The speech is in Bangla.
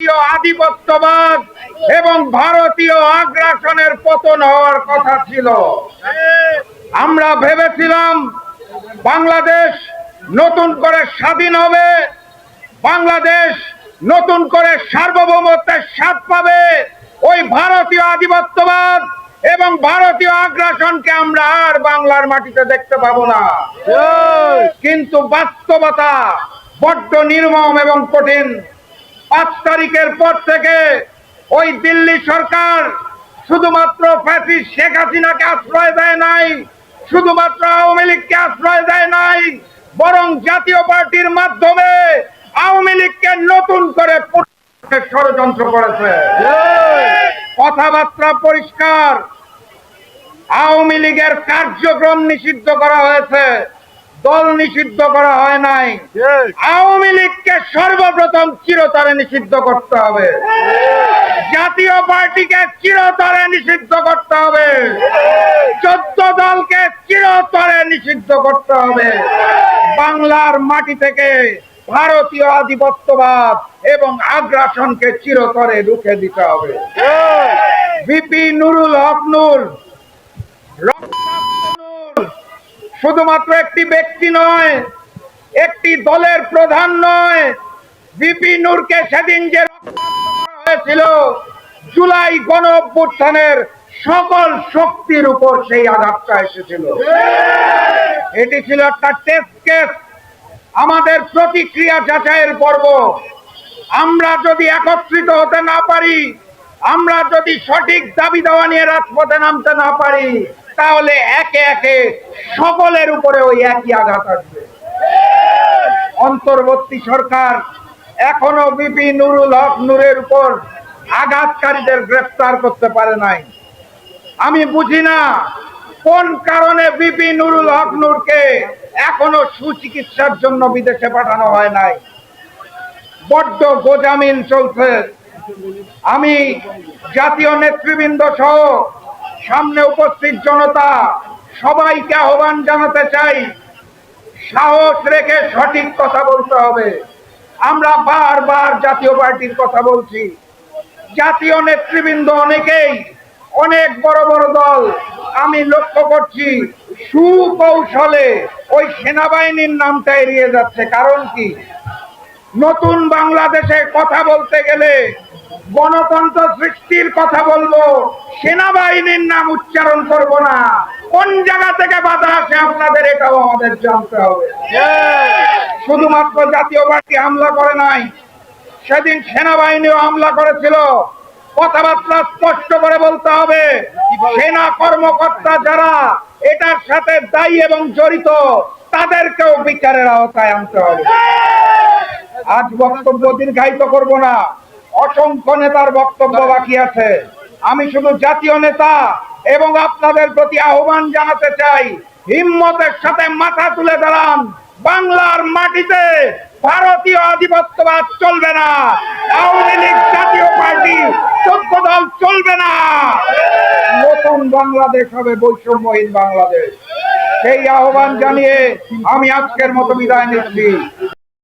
ভারতীয় আধিপত্যবাদ এবং ভারতীয় আগ্রাসনের পতন হওয়ার কথা ছিল। আমরা ভেবেছিলাম বাংলাদেশ নতুন করে স্বাধীন হবে বাংলাদেশ নতুন করে সার্বভৌমত্বের স্বাদ পাবে। ওই ভারতীয় আধিপত্যবাদ এবং ভারতীয় আগ্রাসনকে আমরা আর বাংলার মাটিতে দেখতে পাবো না। কিন্তু বাস্তবতা বড্ড নির্মম এবং কঠিন। পাঁচ তারিখের পর থেকে ওই দিল্লি সরকার শুধুমাত্র ফ্যাসিস শেখ হাসিনাকে আশ্রয় দেয় নাই, শুধুমাত্র আওয়ামী লীগকে আশ্রয় দেয় নাই, বরং জাতীয় পার্টির মাধ্যমে আওয়ামী লীগকে নতুন করে ষড়যন্ত্র করেছে। কথাবার্তা পরিষ্কার, আওয়ামী লীগের কার্যক্রম নিষিদ্ধ করা হয়েছে। দল নিষিদ্ধ করা হয় নাই। আওয়ামী লীগকে সর্বপ্রথম চিরতরে নিষিদ্ধ করতে হবে। জাতীয় পার্টিকে চিরতরে নিষিদ্ধ করতে হবে। চোদ্দ দলকে চিরতরে নিষিদ্ধ করতে হবে। বাংলার মাটি থেকে ভারতীয় আধিপত্যবাদ এবং আগ্রাসনকে চিরতরে রুখে দিতে হবে। বিপি নুরুল হক নূর রক্তাক্ত নূর শুধুমাত্র একটি ব্যক্তি নয়, একটি দলের প্রধান নয় বিপি নূরকে সেদিন যে হয়েছিল, জুলাই গণ সকল শক্তির উপর সেই আঘাতটা এসেছিল। এটি ছিল একটা টেস্ট কেস আমাদের প্রতিক্রিয়া যাচাইয়ের পর্ব। আমরা যদি একত্রিত হতে না পারি, আমরা যদি সঠিক দাবি দেওয়া নিয়ে রাজপথে নামতে না পারি তাহলে একে একে সকলের উপরে ওই একই আঘাত আসবে। অন্তর্বর্তী সরকার এখনও বিপি নুরুল হক নূরের উপর আঘাতকারীদের গ্রেফতার করতে পারে নাই। আমি বুঝি না কোন কারণে বিপি নুরুল হক নূরকে এখনও সুচিকিৎসার জন্য বিদেশে পাঠানো হয় নাই। বড্ড গোজামিল চলছে। আমি জাতীয় নেতৃবৃন্দ সহ সামনে উপস্থিত জনতা, সবাইকে আহ্বান জানাতে চাই, সাহস রেখে সঠিক কথা বলতে হবে। আমরা বারবার জাতীয় পার্টির কথা বলছি। জাতীয় নেতৃবৃন্দ অনেকেই, অনেক বড় বড় দল, আমি লক্ষ্য করছি সুকৌশলে ওই সেনাবাহিনীর নামটা এড়িয়ে যাচ্ছে। কারণ কি? নতুন বাংলাদেশে কথা বলতে গেলে গণতন্ত্র সৃষ্টির কথা বলব। সেনাবাহিনীর নাম উচ্চারণ করব না। কোন জায়গা থেকে বাধা আসে আপনাদের, এটাও আমাদের জানতে হবে। শুধুমাত্র জাতীয় পার্টি হামলা করে নাই, সেদিন সেনাবাহিনীও হামলা করেছিল। কথাবার্তা স্পষ্ট করে বলতে হবে, সেনা কর্মকর্তা যারা এটার সাথে দায়ী এবং জড়িত, তাদেরকেও বিচারের আওতায় আনতে হবে। আজ বক্তব্য দীর্ঘায়িত করব না। অসংখ্য নেতার বক্তব্য বাকি আছে। আমি শুধু জাতীয় নেতা এবং আপনাদের প্রতি আহ্বান জানাতে চাই, হিম্মতের সাথে মাথা তুলে দাঁড়ান। বাংলার মাটিতে ভারতীয় আধিপত্যবাদ চলবে না। আওয়ামী লীগ জাতীয় পার্টি, চোদ্দ দল চলবে না। নতুন বাংলাদেশ হবে বৈষম্যহীন বাংলাদেশ। সেই আহ্বান জানিয়ে আমি আজকের মতো বিদায় নিচ্ছি।